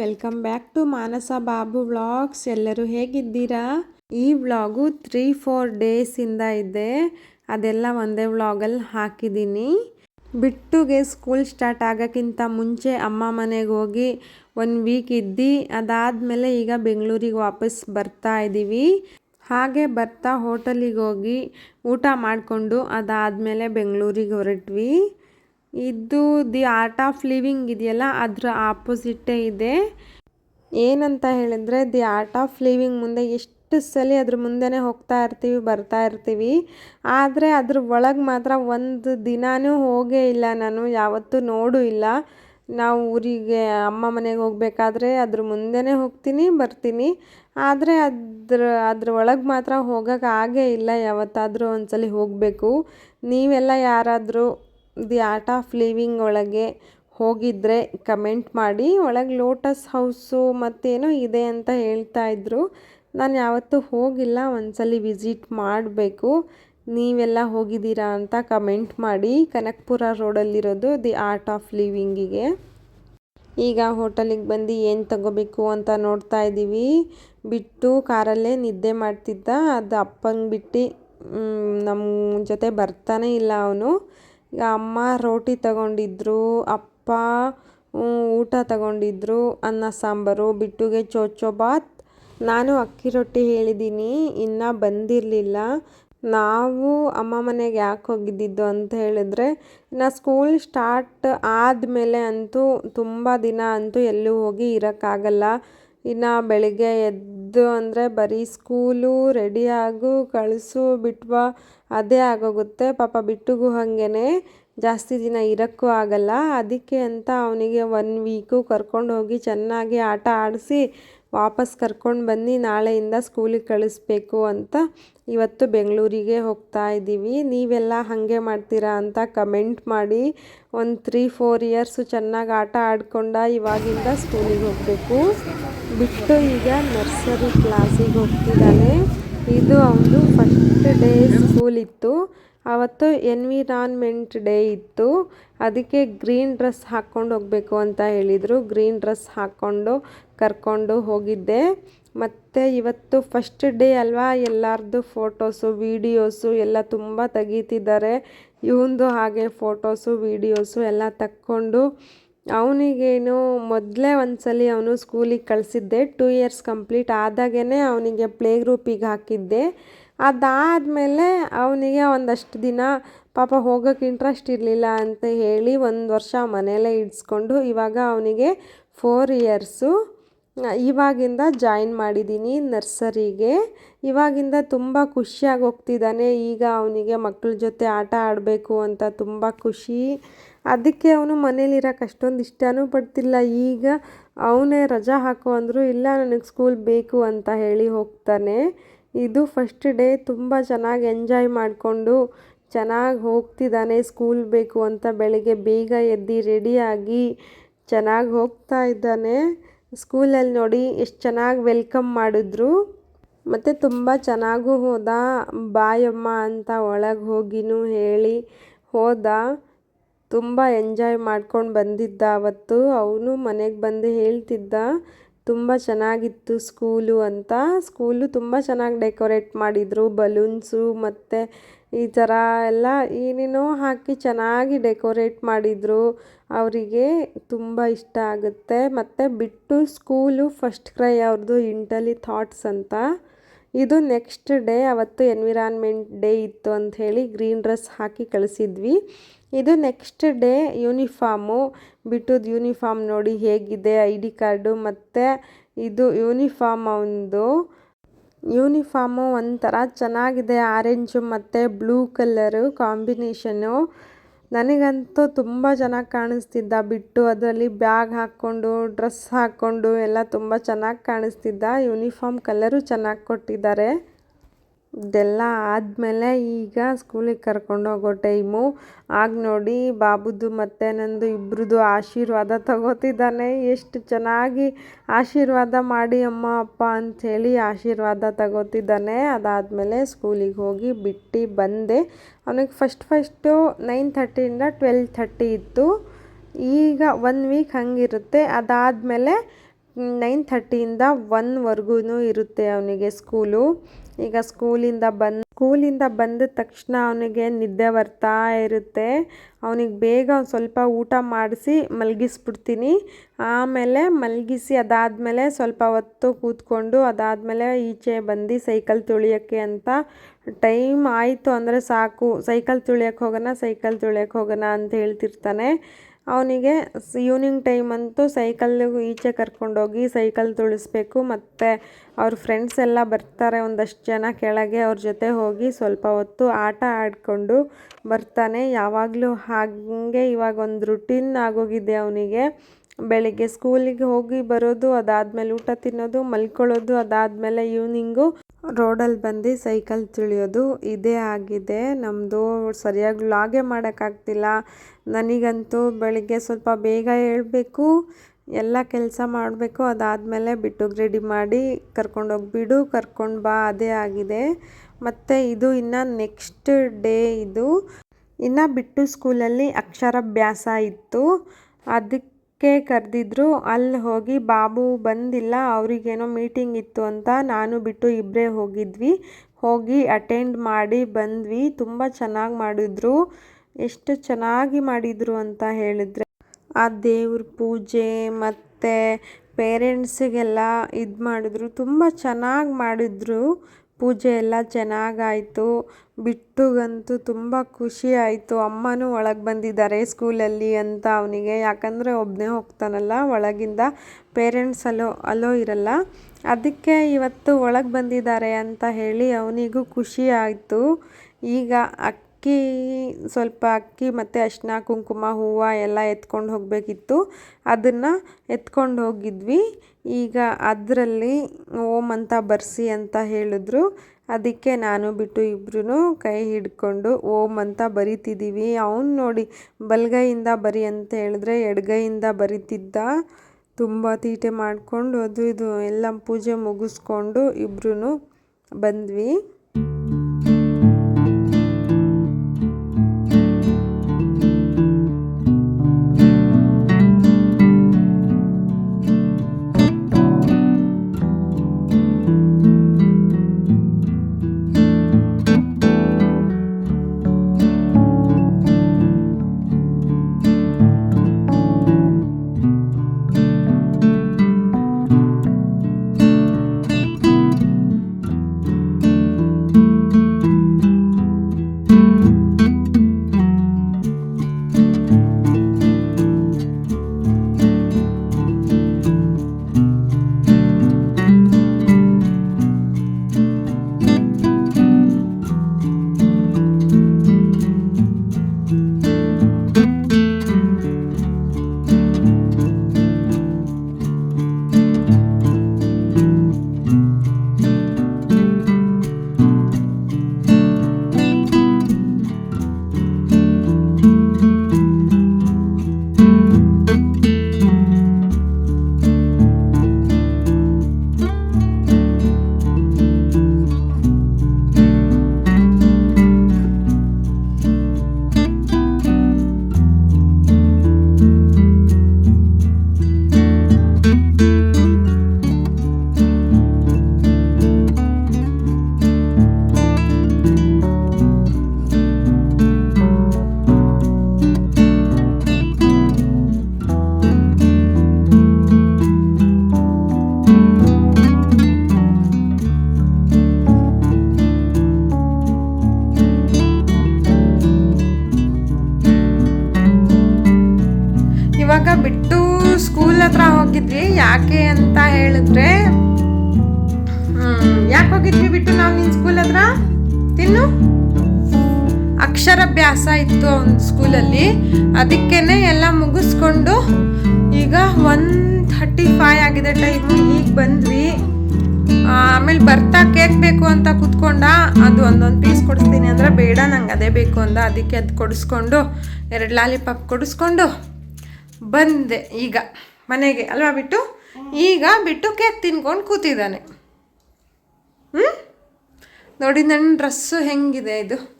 Welcome back to Manasa Babu vlogs. ಎಲ್ಲರೂ ಹೇಗಿದ್ದೀರಾ? ಈ ವ್ಲಾಗು ತ್ರೀ ಫೋರ್ ಡೇಸಿಂದ ಇದೆ ಅದೆಲ್ಲ ಒಂದೇ ವ್ಲಾಗಲ್ಲಿ ಹಾಕಿದ್ದೀನಿ. ಬಿಟ್ಟುಗೆ ಸ್ಕೂಲ್ ಸ್ಟಾರ್ಟ್ ಆಗೋಕ್ಕಿಂತ ಮುಂಚೆ ಅಮ್ಮ ಮನೆಗೆ ಹೋಗಿ ಒನ್ ವೀಕ್ ಇದ್ದು. ಅದಾದಮೇಲೆ ಈಗ ಬೆಂಗಳೂರಿಗೆ ವಾಪಸ್ ಬರ್ತಾ ಇದ್ದೀವಿ ಹಾಗೆ ಬರ್ತಾ ಹೋಟೆಲಿಗೆ ಹೋಗಿ ಊಟ ಮಾಡಿಕೊಂಡು ಅದಾದಮೇಲೆ ಬೆಂಗಳೂರಿಗೆ ಹೊರಟ್ವಿ. ಇದು ದಿ ಆರ್ಟ್ ಆಫ್ ಲಿವಿಂಗ್ ಇದೆಯಲ್ಲ, ಅದರ ಆಪೋಸಿಟ್ಟೇ ಇದೆ. ಏನಂತ ಹೇಳಿದ್ರೆ, ದಿ ಆರ್ಟ್ ಆಫ್ ಲಿವಿಂಗ್ ಮುಂದೆ ಎಷ್ಟು ಸಲ ಅದ್ರ ಮುಂದೆನೇ ಹೋಗ್ತಾ ಇರ್ತೀವಿ, ಬರ್ತಾ ಇರ್ತೀವಿ. ಆದರೆ ಅದ್ರ ಒಳಗೆ ಮಾತ್ರ ಒಂದು ದಿನಾನೂ ಹೋಗೇ ಇಲ್ಲ ನಾನು, ಯಾವತ್ತೂ ನೋಡೂ ಇಲ್ಲ. ನಾವು ಊರಿಗೆ, ಅಮ್ಮ ಮನೆಗೆ ಹೋಗಬೇಕಾದ್ರೆ ಅದ್ರ ಮುಂದೆನೇ ಹೋಗ್ತೀನಿ, ಬರ್ತೀನಿ. ಆದರೆ ಅದ್ರ ಅದ್ರ ಒಳಗೆ ಮಾತ್ರ ಹೋಗೋಕ್ಕಾಗೇ ಇಲ್ಲ ಯಾವತ್ತಾದರೂ ಒಂದ್ಸಲಿ ಹೋಗಬೇಕು. ನೀವೆಲ್ಲ ಯಾರಾದರೂ ದಿ ಆರ್ಟ್ ಆಫ್ ಲಿವಿಂಗ್ ಒಳಗೆ ಹೋಗಿದ್ದರೆ ಕಮೆಂಟ್ ಮಾಡಿ. ಒಳಗೆ ಲೋಟಸ್ ಹೌಸು ಮತ್ತೇನೋ ಇದೆ ಅಂತ ಹೇಳ್ತಾ ಇದ್ರು. ನಾನು ಯಾವತ್ತೂ ಹೋಗಿಲ್ಲ, ಒಂದ್ಸಲಿ ವಿಸಿಟ್ ಮಾಡಬೇಕು. ನೀವೆಲ್ಲ ಹೋಗಿದ್ದೀರಾ ಅಂತ ಕಮೆಂಟ್ ಮಾಡಿ. ಕನಕಪುರ ರೋಡಲ್ಲಿರೋದು ದಿ ಆರ್ಟ್ ಆಫ್ ಲಿವಿಂಗಿಗೆ. ಈಗ ಹೋಟೆಲಿಗೆ ಬಂದು ಏನು ತಗೋಬೇಕು ಅಂತ ನೋಡ್ತಾ ಇದ್ದೀವಿ ಬಿಟ್ಟು ಕಾರಲ್ಲೇ ನಿದ್ದೆ ಮಾಡ್ತಿದ್ದ. ಅದು ಅಪ್ಪಂಗೆ ಬಿಟ್ಟು ನಮ್ಮ ಜೊತೆ ಬರ್ತಾನೆ ಇಲ್ಲ ಅವನು. ಈಗ ಅಮ್ಮ ರೋಟಿ ತಗೊಂಡಿದ್ರು, ಅಪ್ಪ ಊಟ ತಗೊಂಡಿದ್ರು, ಅನ್ನ, ಸಾಂಬಾರು, ಬಿಟ್ಟುಗೆ, ಚೋಚೋ, ಬಾತ್. ನಾನು ಅಕ್ಕಿ ರೊಟ್ಟಿ ಹೇಳಿದ್ದೀನಿ, ಇನ್ನೂ ಬಂದಿರಲಿಲ್ಲ. ನಾವು ಅಮ್ಮ ಮನೆಗೆ ಯಾಕೆ ಹೋಗಿದ್ದಿದ್ದು ಅಂತ ಹೇಳಿದ್ರೆ, ಇನ್ನು ಸ್ಕೂಲ್ ಸ್ಟಾರ್ಟ್ ಆದಮೇಲೆ ಅಂತೂ ತುಂಬ ದಿನ ಅಂತೂ ಎಲ್ಲೂ ಹೋಗಿ ಇರೋಕ್ಕಾಗಲ್ಲ. ಇನ್ನು ಬೆಳಿಗ್ಗೆ ಎದ್ದು ಅಂದರೆ ಬರೀ ಸ್ಕೂಲು ರೆಡಿ ಆಗು, ಕಳಿಸು, ಬಿಟ್ವಾ, ಅದೇ ಆಗೋಗುತ್ತೆ. ಪಾಪ ಬಿಟ್ಟುಗೂ ಹಾಗೇ ಜಾಸ್ತಿ ದಿನ ಇರೋಕ್ಕೂ ಆಗಲ್ಲ. ಅದಕ್ಕೆ ಅಂತ ಅವನಿಗೆ ಒನ್ ವೀಕು ಕರ್ಕೊಂಡು ಹೋಗಿ ಚೆನ್ನಾಗಿ ಆಟ ಆಡಿಸಿ ವಾಪಸ್ ಕರ್ಕೊಂಡು ಬನ್ನಿ, ನಾಳೆಯಿಂದ ಸ್ಕೂಲಿಗೆ ಕಳಿಸ್ಬೇಕು ಅಂತ ಇವತ್ತು ಬೆಂಗಳೂರಿಗೆ ಹೋಗ್ತಾ ಇದ್ದೀವಿ. ನೀವೆಲ್ಲ ಹಾಗೆ ಮಾಡ್ತೀರಾ ಅಂತ ಕಮೆಂಟ್ ಮಾಡಿ ಒಂದು ತ್ರೀ ಫೋರ್ ಇಯರ್ಸು ಚೆನ್ನಾಗಿ ಆಟ ಆಡ್ಕೊಂಡ ಇವಾಗಿಂದ ಸ್ಕೂಲಿಗೆ ಹೋಗಬೇಕು. ಬಿಟ್ಟು ಈಗ ನರ್ಸರಿ ಕ್ಲಾಸಿಗೆ ಹೋಗ್ತಿದ್ದಾನೆ ಇದು ಅವನು ಫಸ್ಟ್ ಡೇ ಸ್ಕೂಲ್ ಇತ್ತು. ಆವತ್ತು ಎನ್ವಿರಾನ್ಮೆಂಟ್ ಡೇ ಇತ್ತು. ಅದಕ್ಕೆ ಗ್ರೀನ್ ಡ್ರೆಸ್ ಹಾಕ್ಕೊಂಡು ಹೋಗಬೇಕು ಅಂತ ಹೇಳಿದರು. ಗ್ರೀನ್ ಡ್ರೆಸ್ ಹಾಕ್ಕೊಂಡು ಕರ್ಕೊಂಡು ಹೋಗಿದ್ದೆ. ಮತ್ತು ಇವತ್ತು ಫಸ್ಟ್ ಡೇ ಅಲ್ವಾ? ಎಲ್ಲರದ್ದು ಫೋಟೋಸು ವೀಡಿಯೋಸು ಎಲ್ಲ ತುಂಬ ತೆಗೀತಿದ್ದಾರೆ. ಇವಂದು ಹಾಗೆ ಫೋಟೋಸು ವೀಡಿಯೋಸು ಎಲ್ಲ ತಕ್ಕೊಂಡು ಅವನಿಗೇನು ಮೊದಲೇ ಒಂದು ಸಲ ಅವನು ಸ್ಕೂಲಿಗೆ ಕಳಿಸಿದ್ದೆ ಟೂ ಇಯರ್ಸ್ ಕಂಪ್ಲೀಟ್ ಆದಾಗೇ ಅವನಿಗೆ ಪ್ಲೇ ಗ್ರೂಪಿಗೆ ಹಾಕಿದ್ದೆ. ಅದಾದಮೇಲೆ ಅವನಿಗೆ ಒಂದಷ್ಟು ದಿನ, ಪಾಪ ಹೋಗೋಕ್ಕೆ ಇಂಟ್ರೆಸ್ಟ್ ಇರಲಿಲ್ಲ ಅಂತ ಹೇಳಿ ಒಂದು ವರ್ಷ ಮನೆಯಲ್ಲೇ ಇಡಿಸ್ಕೊಂಡು ಇವಾಗ ಅವನಿಗೆ ಫೋರ್ ಇಯರ್ಸು ಇವಾಗಿಂದ ಜಾಯಿನ್ ಮಾಡಿದ್ದೀನಿ ನರ್ಸರಿಗೆ ಇವಾಗಿಂದ ತುಂಬ ಖುಷಿಯಾಗಿ ಹೋಗ್ತಿದ್ದಾನೆ. ಈಗ ಅವನಿಗೆ ಮಕ್ಕಳ ಜೊತೆ ಆಟ ಆಡಬೇಕು ಅಂತ ತುಂಬ ಖುಷಿ. ಅದಕ್ಕೆ ಅವನು ಮನೇಲಿರೋಕೆ ಅಷ್ಟೊಂದು ಇಷ್ಟನೂ ಪಡ್ತಿಲ್ಲ. ಈಗ ಅವನೇ ರಜಾ ಹಾಕು ಅಂದರು, ಇಲ್ಲ, ನನಗೆ ಸ್ಕೂಲ್ ಬೇಕು ಅಂತ ಹೇಳಿ ಹೋಗ್ತಾನೆ. ಇದು ಫಸ್ಟ್ ಡೇ ತುಂಬ ಚೆನ್ನಾಗಿ ಎಂಜಾಯ್ ಮಾಡಿಕೊಂಡು ಚೆನ್ನಾಗಿ ಹೋಗ್ತಿದ್ದಾನೆ. ಸ್ಕೂಲ್ ಬೇಕು ಅಂತ ಬೆಳಗ್ಗೆ ಬೇಗ ಎದ್ದು ರೆಡಿಯಾಗಿ ಚೆನ್ನಾಗಿ ಹೋಗ್ತಾ ಇದ್ದಾನೆ. ಸ್ಕೂಲಲ್ಲಿ ನೋಡಿ ಎಷ್ಟು ಚೆನ್ನಾಗಿ ವೆಲ್ಕಮ್ ಮಾಡಿದ್ರು. ಮತ್ತು ತುಂಬ ಚೆನ್ನಾಗೂ ಹೋದ. ಬಾಯಮ್ಮ ಅಂತ ಒಳಗೆ ಹೋಗಿನೂ ಹೇಳಿ ಹೋದ. ತುಂಬ ಎಂಜಾಯ್ ಮಾಡ್ಕೊಂಡು ಬಂದಿದ್ದ ಅವತ್ತು. ಅವನು ಮನೆಗೆ ಬಂದು ಹೇಳ್ತಿದ್ದ, ತುಂಬ ಚೆನ್ನಾಗಿತ್ತು ಸ್ಕೂಲು ಅಂತ. ಸ್ಕೂಲು ತುಂಬ ಚೆನ್ನಾಗಿ ಡೆಕೋರೇಟ್ ಮಾಡಿದರು ಬಲೂನ್ಸು ಮತ್ತು ಈ ಥರ ಎಲ್ಲ ಏನೇನೋ ಹಾಕಿ ಚೆನ್ನಾಗಿ ಡೆಕೋರೇಟ್ ಮಾಡಿದರು. ಅವರಿಗೆ ತುಂಬ ಇಷ್ಟ ಆಗುತ್ತೆ. ಮತ್ತು ಬಿಟ್ಟು ಸ್ಕೂಲು ಫಸ್ಟ್ ಕ್ರೈ ಅವ್ರದ್ದು ಇಂಟಲಿ ಥಾಟ್ಸ್ ಅಂತ. ಇದು ನೆಕ್ಸ್ಟ್ ಡೇ ಅವತ್ತು ಎನ್ವಿರಾನ್ಮೆಂಟ್ ಡೇ ಇತ್ತು ಅಂತ ಹೇಳಿ ಗ್ರೀನ್ ಡ್ರೆಸ್ ಹಾಕಿ ಕಳಿಸಿದ್ವಿ. ಇದು ನೆಕ್ಸ್ಟ್ ಡೇ ಯೂನಿಫಾರ್ಮು ಬಿಟ್ಟುದು ಯೂನಿಫಾರ್ಮ್ ನೋಡಿ ಹೇಗಿದೆ ಐ ಡಿ ಕಾರ್ಡು ಮತ್ತು ಇದು ಯೂನಿಫಾರ್ಮ್ ಒಂದು. ಯೂನಿಫಾರ್ಮು ಒಂಥರ ಚೆನ್ನಾಗಿದೆ ಆರೆಂಜು ಮತ್ತು ಬ್ಲೂ ಕಲರು ಕಾಂಬಿನೇಷನು ನನಗಂತೂ ತುಂಬ ಚೆನ್ನಾಗಿ ಕಾಣಿಸ್ತಿದ್ದ ಬಿಟ್ಟು ಅದರಲ್ಲಿ ಬ್ಯಾಗ್ ಹಾಕ್ಕೊಂಡು ಡ್ರೆಸ್ ಹಾಕ್ಕೊಂಡು ಎಲ್ಲ ತುಂಬ ಚೆನ್ನಾಗಿ ಕಾಣಿಸ್ತಿದ್ದ. ಯೂನಿಫಾರ್ಮ್ ಕಲರು ಚೆನ್ನಾಗಿ ಕೊಟ್ಟಿದ್ದಾರೆ. ಇದೆಲ್ಲ ಆದಮೇಲೆ ಈಗ ಸ್ಕೂಲಿಗೆ ಕರ್ಕೊಂಡು ಹೋಗೋ ಟೈಮು. ಆಗ ನೋಡಿ ಬಾಬುದು ಮತ್ತು ನಂದು ಇಬ್ರದ್ದು ಆಶೀರ್ವಾದ ತಗೋತಿದ್ದಾನೆ. ಎಷ್ಟು ಚೆನ್ನಾಗಿ ಆಶೀರ್ವಾದ ಮಾಡಿ ಅಮ್ಮ, ಅಪ್ಪ ಅಂಥೇಳಿ ಆಶೀರ್ವಾದ ತಗೋತಿದ್ದಾನೆ. ಅದಾದಮೇಲೆ ಸ್ಕೂಲಿಗೆ ಹೋಗಿ ಬಿಟ್ಟು ಬಂದೆ. ಅವನಿಗೆ ಫಸ್ಟ್ ಫಸ್ಟು ನೈನ್ ಥರ್ಟಿಯಿಂದ ಟ್ವೆಲ್ ಥರ್ಟಿ ಇತ್ತು. ಈಗ ಒನ್ ವೀಕ್ ಹಂಗಿರುತ್ತೆ. ಅದಾದಮೇಲೆ ನೈನ್ ಥರ್ಟಿಯಿಂದ ಒನ್ವರೆಗೂ ಇರುತ್ತೆ ಅವನಿಗೆ ಸ್ಕೂಲು. ಈಗ ಸ್ಕೂಲಿಂದ ಬಂದು, ಸ್ಕೂಲಿಂದ ಬಂದ ತಕ್ಷಣ ಅವನಿಗೆ ನಿದ್ದೆ ಬರ್ತಾ ಇರುತ್ತೆ. ಅವನಿಗೆ ಬೇಗ ಒಂದು ಸ್ವಲ್ಪ ಊಟ ಮಾಡಿಸಿ ಮಲಗಿಸ್ಬಿಡ್ತೀನಿ. ಆಮೇಲೆ ಮಲಗಿಸಿ ಅದಾದಮೇಲೆ ಸ್ವಲ್ಪ ಹೊತ್ತು ಕೂತ್ಕೊಂಡು ಅದಾದಮೇಲೆ ಈಚೆ ಬಂದು ಸೈಕಲ್ ತುಳಿಯೋಕ್ಕೆ ಅಂತ ಟೈಮ್ ಆಯಿತು ಅಂದರೆ ಸಾಕು. ಸೈಕಲ್ ತುಳಿಯೋಕ್ಕೆ ಹೋಗೋಣ, ಸೈಕಲ್ ತುಳಿಯೋಕ್ಕೆ ಹೋಗೋಣ ಅಂತ ಹೇಳ್ತಿರ್ತಾನೆ. ಅವನಿಗೆ ಈವ್ನಿಂಗ್ ಟೈಮ್ ಅಂತೂ ಸೈಕಲ್ಲು ಈಚೆ ಕರ್ಕೊಂಡೋಗಿ ಸೈಕಲ್ ತುಳಿಸ್ಬೇಕು. ಮತ್ತು ಅವ್ರ ಫ್ರೆಂಡ್ಸ್ ಎಲ್ಲ ಬರ್ತಾರೆ ಒಂದಷ್ಟು ಜನ ಕೆಳಗೆ, ಅವ್ರ ಜೊತೆ ಹೋಗಿ ಸ್ವಲ್ಪ ಹೊತ್ತು ಆಟ ಆಡಿಕೊಂಡು ಬರ್ತಾನೆ. ಯಾವಾಗಲೂ ಹಾಗೆ ಇವಾಗ ಒಂದು ರುಟೀನ್ ಆಗೋಗಿದೆ ಅವನಿಗೆ. ಬೆಳಿಗ್ಗೆ ಸ್ಕೂಲಿಗೆ ಹೋಗಿ ಬರೋದು, ಅದಾದಮೇಲೆ ಊಟ ತಿನ್ನೋದು, ಮಲ್ಕೊಳ್ಳೋದು, ಅದಾದಮೇಲೆ ಈವ್ನಿಂಗು ರೋಡಲ್ಲಿ ಬಂದು ಸೈಕಲ್ ತುಳಿಯೋದು ಇದೇ ಆಗಿದೆ. ನಮ್ಮದು ಸರಿಯಾಗಿ ಲಾಗೇ ಮಾಡೋಕ್ಕಾಗ್ತಿಲ್ಲ ನನಗಂತೂ ಬೆಳಿಗ್ಗೆ ಸ್ವಲ್ಪ ಬೇಗ ಏಳಬೇಕು ಎಲ್ಲ ಕೆಲಸ ಮಾಡಬೇಕು. ಅದಾದಮೇಲೆ ಬಿಟ್ಟು ರೆಡಿ ಮಾಡಿ ಕರ್ಕೊಂಡೋಗಿ ಬಿಡು, ಕರ್ಕೊಂಡು ಬಾ, ಅದೇ ಆಗಿದೆ. ಮತ್ತು ಇದು ಇನ್ನು ನೆಕ್ಸ್ಟ್ ಡೇ ಇದು. ಇನ್ನು ಬಿಟ್ಟು ಸ್ಕೂಲಲ್ಲಿ ಅಕ್ಷರಾಭ್ಯಾಸ ಇತ್ತು. ಅದಕ್ಕೆ ಕರೆದಿದ್ರು ಅಲ್ಲಿ ಹೋಗಿ ಬಾಬು ಬಂದಿಲ್ಲ, ಅವರಿಗೇನೋ ಮೀಟಿಂಗ್ ಇತ್ತು ಅಂತ ನಾನು ಬಿಟ್ಟು ಇಬ್ಬರೇ ಹೋಗಿದ್ವಿ. ಹೋಗಿ ಅಟೆಂಡ್ ಮಾಡಿ ಬಂದ್ವಿ. ತುಂಬ ಚೆನ್ನಾಗಿ ಮಾಡಿದ್ರು. ಎಷ್ಟು ಚೆನ್ನಾಗಿ ಮಾಡಿದರು ಅಂತ ಹೇಳಿದರೆ, ಆ ದೇವ್ರ ಪೂಜೆ ಮತ್ತು ಪೇರೆಂಟ್ಸಿಗೆಲ್ಲ ಇದು ಮಾಡಿದ್ರು. ತುಂಬ ಚೆನ್ನಾಗಿ ಮಾಡಿದ್ರು. ಪೂಜೆ ಎಲ್ಲ ಚೆನ್ನಾಗಾಯಿತು. ಬಿಟ್ಟುಗಂತೂ ತುಂಬ ಖುಷಿ ಆಯಿತು. ಅಮ್ಮನೂ ಒಳಗೆ ಬಂದಿದ್ದಾರೆ ಸ್ಕೂಲಲ್ಲಿ ಅಂತ ಅವನಿಗೆ. ಯಾಕಂದರೆ ಒಬ್ಬನೇ ಹೋಗ್ತಾನಲ್ಲ, ಒಳಗಿಂದ ಪೇರೆಂಟ್ಸ್ ಅಲೋ ಅಲೋ ಇರಲ್ಲ. ಅದಕ್ಕೆ ಇವತ್ತು ಒಳಗೆ ಬಂದಿದ್ದಾರೆ ಅಂತ ಹೇಳಿ ಅವನಿಗೂ ಖುಷಿ ಆಯಿತು. ಈಗ ಅಕ್ಕಿ, ಸ್ವಲ್ಪ ಅಕ್ಕಿ ಮತ್ತು ಅರಿಶಿನ, ಕುಂಕುಮ, ಹೂವು ಎಲ್ಲ ಎತ್ಕೊಂಡು ಹೋಗಬೇಕಿತ್ತು. ಅದನ್ನು ಎತ್ಕೊಂಡು ಹೋಗಿದ್ವಿ. ಈಗ ಅದರಲ್ಲಿ ಓಮ್ ಅಂತ ಬರ್ಸಿ ಅಂತ ಹೇಳಿದ್ರು. ಅದಕ್ಕೆ ನಾನು ಬಿಟ್ಟು ಇಬ್ಬರೂ ಕೈ ಹಿಡ್ಕೊಂಡು ಓಮ್ ಅಂತ ಬರಿತಿದ್ದೀವಿ ಅವನು ನೋಡಿ ಬಲಗೈಯಿಂದ ಬರಿ ಅಂತ ಹೇಳಿದ್ರೆ ಎಡಗೈಯಿಂದ ಬರಿತಿದ್ದ. ತುಂಬ ತೀಟೆ ಮಾಡಿಕೊಂಡು ಅದು ಇದು ಎಲ್ಲ ಪೂಜೆ ಮುಗಿಸ್ಕೊಂಡು ಇಬ್ಬರೂ ಬಂದ್ವಿ. ಹೋಗಿದ್ವಿ? ಯಾಕೆ ಅಂತ ಹೇಳಿದ್ರೆ ಯಾಕೆ ಹೋಗಿದ್ವಿ ಬಿಟ್ಟು ನಾವು ನಿನ್ನ ಸ್ಕೂಲ್ ಹತ್ರ? ತಿನ್ನು. ಅಕ್ಷರಾಭ್ಯಾಸ ಇತ್ತು ಅವನ ಸ್ಕೂಲಲ್ಲಿ ಅದಕ್ಕೇನೆ ಎಲ್ಲ ಮುಗಿಸ್ಕೊಂಡು ಈಗ ಒನ್ ಥರ್ಟಿ ಫೈವ್ ಆಗಿದೆ ಟೈಮು ಈಗ ಬಂದ್ವಿ. ಆಮೇಲೆ ಬರ್ತಾ ಕೇಕ್ ಬೇಕು ಅಂತ ಕುತ್ಕೊಂಡ, ಅದು ಒಂದೊಂದು ಪೀಸ್ ಕೊಡಿಸ್ತೀನಿ ಅಂದ್ರೆ ಬೇಡ, ನಂಗೆ ಅದೇ ಬೇಕು ಅಂದ. ಅದಕ್ಕೆ ಅದು ಕೊಡಿಸ್ಕೊಂಡು, ಎರಡು ಲಾಲಿಪಾಪ್ ಕೊಡಿಸ್ಕೊಂಡು ಬಂದೆ ಈಗ. ಮನೆಗೆ ಅಲ್ವಾ ಬಿಟ್ಟು? ಈಗ ಬಿಟ್ಟು ಕೇಕ್ ತಿನ್ಕೊಂಡು ಕೂತಿದ್ದಾನೆ. ಹ್ಞೂ ನೋಡಿ ನನ್ನ ಡ್ರೆಸ್ಸು ಹೆಂಗಿದೆ ಇದು.